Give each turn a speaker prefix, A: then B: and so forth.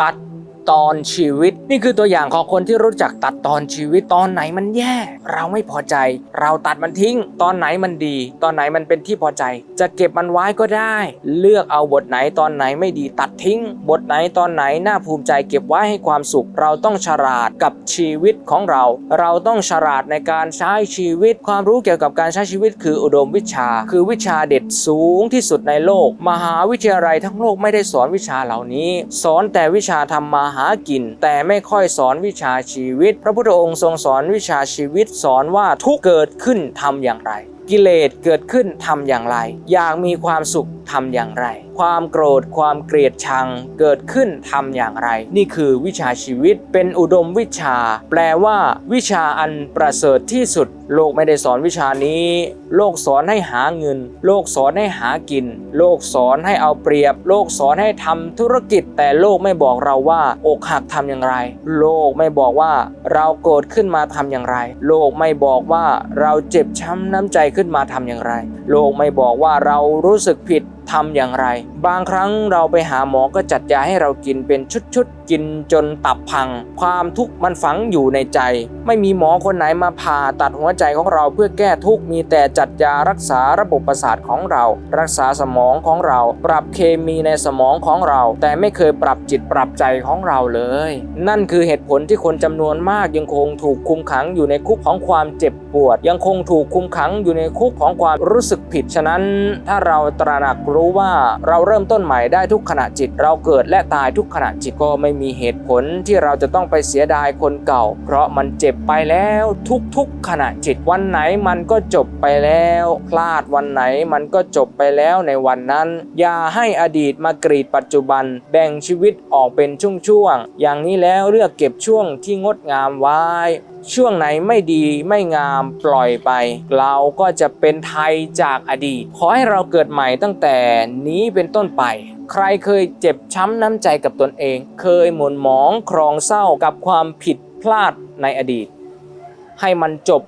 A: ตัด ตอนชีวิต นี่คือตัวอย่างของคนที่รู้จักตัดตอนชีวิตตอนไหนมันแย่ เราไม่พอใจ เราตัดมันทิ้ง ตอนไหนมันดี ตอนไหนมันเป็นที่พอใจ จะเก็บมันไว้ก็ได้ เลือกเอาบทไหนตอนไหนไม่ดีตัดทิ้ง บทไหนตอนไหนน่าภูมิใจ เก็บไว้ให้ความสุข เราต้องฉลาดกับชีวิตของเรา เราต้องฉลาดในการใช้ชีวิต ความรู้เกี่ยวกับการใช้ชีวิต คืออุดมวิชา คือวิชาเด็ดสูงที่สุดในโลก มหาวิทยาลัยทั้งโลกไม่ได้สอนวิชาเหล่านี้ สอนแต่วิชาทำมาหากิน แต่ไม่ค่อยสอนวิชาชีวิต พระพุทธองค์ทรงสอนวิชาชีวิตสอนว่าทุกเกิดขึ้นทำอย่างไร กิเลสเกิดขึ้นทำอย่างไร อยากมีความสุข ทำอย่างไร ความโกรธความเกลียดชังเกิดขึ้นทำอย่างไร นี่คือวิชาชีวิตเป็นอุดมวิชา แปลว่าวิชาอันประเสริฐที่สุด โลกไม่ได้สอนวิชานี้ โลกสอนให้หาเงิน โลกสอนให้หากิน โลกสอนให้เอาเปรียบ โลกสอนให้ทำธุรกิจ แต่โลกไม่บอกเราว่าอกหักทำอย่างไร โลกไม่บอกว่าเราโกรธขึ้นมาทำอย่างไร โลกไม่บอกว่าเราเจ็บช้ำน้ำใจขึ้นมาทำอย่างไร โลกไม่บอกว่าเรารู้สึกผิด ทำอย่างไร บางครั้งเราไปหาหมอก็จัดยาให้เรากินเป็นชุดๆ กินจนตับพัง ความทุกข์มันฝังอยู่ในใจ ไม่มีหมอคนไหนมาผ่าตัดหัวใจของเราเพื่อแก้ทุกข์มีแต่จัดยารักษาระบบประสาทของเรา รักษาสมองของเรา ปรับเคมีในสมองของเรา แต่ไม่เคยปรับจิตปรับใจของเราเลย นั่นคือเหตุผลที่คนจำนวนมากยังคงถูกคุมขังอยู่ในคุกของความเจ็บปวด ยังคงถูกคุมขังอยู่ในคุกของความรู้สึกผิดฉะนั้น ถ้าเราตระหนักรู้ว่าเราเริ่มต้นใหม่ได้ทุกขณะจิต เราเกิดและตายทุกขณะจิตก็ไม่มีเหตุผลที่เราจะต้องไปเสียดายคนเก่า เพราะมันเจ็บไปแล้วทุกๆขณะจิตวันไหนมันก็จบไปแล้ว พลาดวันไหนมันก็จบไปแล้วในวันนั้น อย่าให้อดีตมากรีดปัจจุบัน แบ่งชีวิตออกเป็นช่วงๆอย่างนี้แล้วเลือกเก็บช่วงที่งดงามไว้ช่วงไหนไม่ดีไม่งามปล่อยไป เราก็จะเป็นไทยจากอดีต ขอให้เราเกิดใหม่ตั้งแต่นี้เป็นต้นไป ใครเคยเจ็บช้ำน้ำใจกับตนเอง เคยหม่นหมองครองเศร้ากับความผิดพลาดในอดีต ให้มันจบ